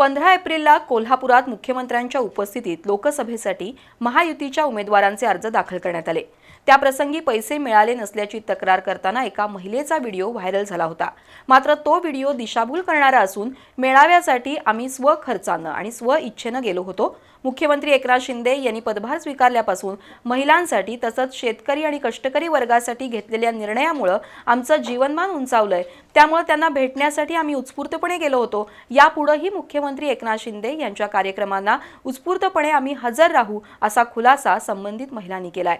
पंधरा एप्रिलला कोल्हापुरात मुख्यमंत्र्यांच्या उपस्थितीत लोकसभेसाठी महायुतीच्या उमेदवारांचे अर्ज दाखल करण्यात आले. त्याप्रसंगी पैसे मिळाले नसल्याची तक्रार करताना एका महिलेचा व्हिडिओ व्हायरल झाला होता. मात्र तो व्हिडिओ दिशाभूल करणारा असून मेळाव्यासाठी आम्ही स्वखर्चानं आणि स्व इच्छेनं गेलो होतो. मुख्यमंत्री एकनाथ शिंदे यांनी पदभार स्वीकारल्यापासून महिलांसाठी तसंच शेतकरी आणि कष्टकरी वर्गासाठी घेतलेल्या निर्णयामुळं आमचं जीवनमान उंचावलंय. त्यामुळे त्यांना भेटण्यासाठी आम्ही उत्स्फूर्तपणे गेलो होतो. यापुढेही मुख्यमंत्री एकनाथ शिंदे यांच्या कार्यक्रमांना उत्स्फूर्तपणे आम्ही हजर राहू असा खुलासा संबंधित महिलांनी केलाय.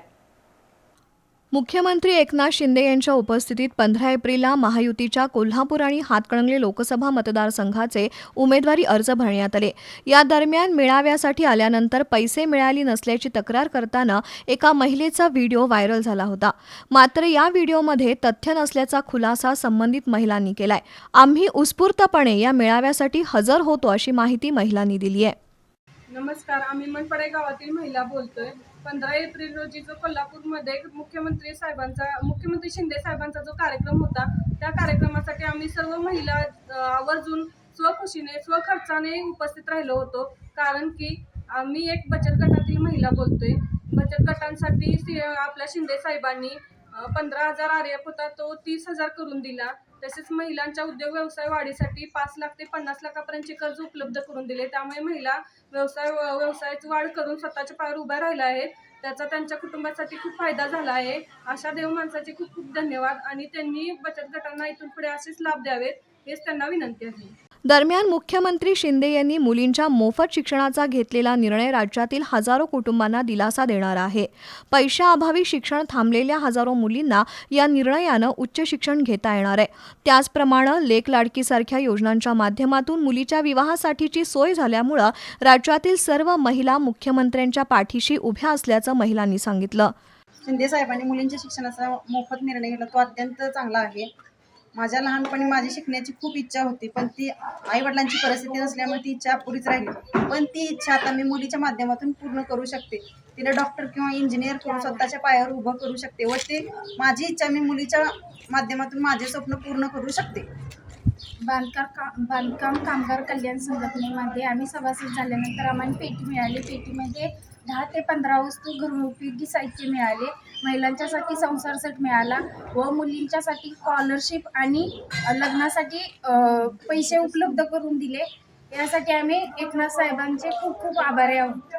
मुख्यमंत्री एकनाथ शिंदे यांच्या उपस्थितीत पंधरा एप्रिलला महायुतीच्या कोल्हापूर आणि हातकणंगले लोकसभा मतदारसंघाचे उमेदवारी अर्ज भरण्यात आले. या दरम्यान मेळाव्यासाठी आल्यानंतर पैसे मिळाली नसल्याची तक्रार करताना एका महिलेचा व्हिडिओ व्हायरल झाला होता. मात्र या व्हिडिओमध्ये तथ्य नसल्याचा खुलासा संबंधित महिलांनी केलाय. आम्ही उत्स्फूर्तपणे या मेळाव्यासाठी हजर होतो अशी माहिती महिलांनी दिली आहे. नमस्कार आम्ही मनपाडे गावातील महिला बोलतोय. पंधरा एप्रिल रोजी जो कोल्हापूरमध्ये मुख्यमंत्री साहेबांचा मुख्यमंत्री शिंदे साहेबांचा जो कार्यक्रम होता त्या कार्यक्रमासाठी आम्ही सर्व महिला आवर्जून स्वखुशीने स्वखर्चाने उपस्थित राहिलो होतो. कारण की आम्ही एक बचत गटातील महिला बोलतोय. बचत गटांसाठी आपल्या शिंदे साहेबांनी पंधरा हजार आर्यप होता तो तीस हजार करून दिला. तसेच महिलांच्या उद्योग व्यवसाय वाढीसाठी पाच लाख ते पन्नास लाखापर्यंतचे कर्ज उपलब्ध करून दिले. त्यामुळे महिला व्यवसाय व्यवसायाची वाढ करून स्वतःच्या पायावर उभ्या राहिल्या आहेत. त्याचा त्यांच्या कुटुंबासाठी खूप फायदा झाला आहे. अशा देव माणसाचे खूप खूप धन्यवाद आणि त्यांनी बचत गटांना इथून पुढे असेच लाभ द्यावेत हेच त्यांना विनंती आहे. दरम्यान मुख्यमंत्री शिंदे यांनी मुलींच्या मोफत शिक्षणाचा घेतलेला निर्णय राज्यातील हजारो कुटुंबांना दिलासा देणार आहे. पैशाअभावी शिक्षण थांबलेल्या हजारो मुलींना या निर्णयानं उच्च शिक्षण घेता येणार आहे. त्याचप्रमाणे लेक लाडकीसारख्या योजनांच्या माध्यमातून मुलीच्या विवाहासाठीची सोय झाल्यामुळं राज्यातील सर्व महिला मुख्यमंत्र्यांच्या पाठीशी उभ्या असल्याचं महिलांनी सांगितलं. शिंदे साहेबांनी मुलींच्या शिक्षणाचा मोफत निर्णय घेतला. तो अत्यंत चांगला आहे. माझ्या लहानपणी माझी शिकण्याची खूप इच्छा होती पण ती आईवडिलांची परिस्थिती नसल्यामुळे ती इच्छा अपुरीच राहिली. पण ती इच्छा आता मी मुलीच्या माध्यमातून पूर्ण करू शकते. तिला डॉक्टर किंवा इंजिनियर करून स्वतःच्या पायावर उभं करू शकते व ते माझी इच्छा मी मुलीच्या माध्यमातून माझे स्वप्न पूर्ण करू शकते. बांधकाम का बांधकाम कामगार कल्याण संघटनेमध्ये आम्ही सभासद झाल्यानंतर आम्हाला पेटी मिळाली. पेटीमध्ये दहा ते पंधरा वस्तू घरउपयोगी साहित्य मिळाले. महिलांच्यासाठी संसार सेट मिळाला व मुलींच्यासाठी स्कॉलरशिप आणि लग्नासाठी पैसे उपलब्ध करून दिले. यासाठी आम्ही एकनाथ साहेबांचे खूप खूप आभारी आहोत.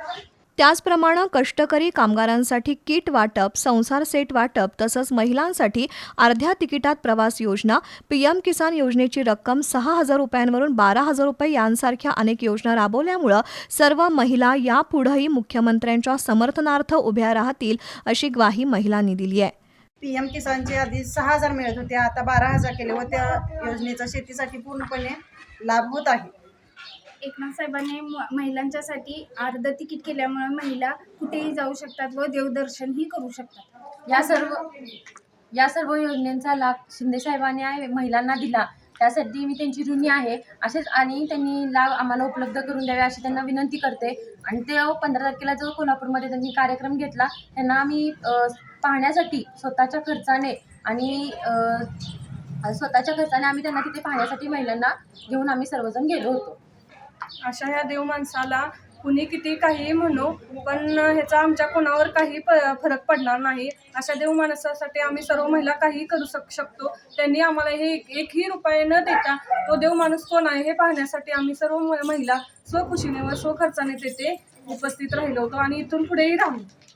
त्याचप्रमाणे कष्टकरी कामगारांसाठी किट वाटप संसार सेट वाटप तसंच महिलांसाठी अर्ध्या तिकिटात प्रवास योजना पीएम किसान योजनेची रक्कम सहा हजार रुपयांवरून बारा हजार रुपये यांसारख्या अनेक योजना राबवल्यामुळं सर्व महिला यापुढेही मुख्यमंत्र्यांच्या समर्थनार्थ उभ्या राहतील अशी ग्वाही महिलांनी दिली आहे. पी एम किसानचे आधी सहा हजार मिळत होते आता बारा हजार केले व त्या योजनेचा शेतीसाठी पूर्णपणे लाभ होत आहे. एकनाथ साहेबांनी म- महिलांच्यासाठी अर्ध तिकीट केल्यामुळे महिला कुठेही जाऊ शकतात व देवदर्शनही करू शकतात. या सर्व या सर्व योजनेचा लाभ शिंदेसाहेबांनी महिलांना दिला. त्यासाठी मी त्यांची ऋणी आहे. असेच आणि त्यांनी लाभ आम्हाला उपलब्ध करून द्यावे अशी त्यांना विनंती करते. आणि ते पंधरा तारखेला जो कोल्हापूरमध्ये त्यांनी कार्यक्रम घेतला त्यांना आम्ही पाहण्यासाठी स्वतःच्या खर्चाने आणि स्वतःच्या खर्चाने आम्ही त्यांना तिथे पाहण्यासाठी महिलांना घेऊन आम्ही सर्वजण गेलो होतो. अशा ह्या देव माणसाला कुणी किती काहीही म्हणू पण ह्याचा आमच्या कोणावर काही प फरक पडणार नाही. अशा देव माणसासाठी आम्ही सर्व महिला काही करू शक शकतो. त्यांनी आम्हाला हे एक- एकही रुपये न देता तो देव माणूस कोण आहे हे पाहण्यासाठी आम्ही सर्व महिला स्वखुशीने व स्वखर्चाने तेथे उपस्थित राहिलो होतो. आणि इथून पुढेही राहू.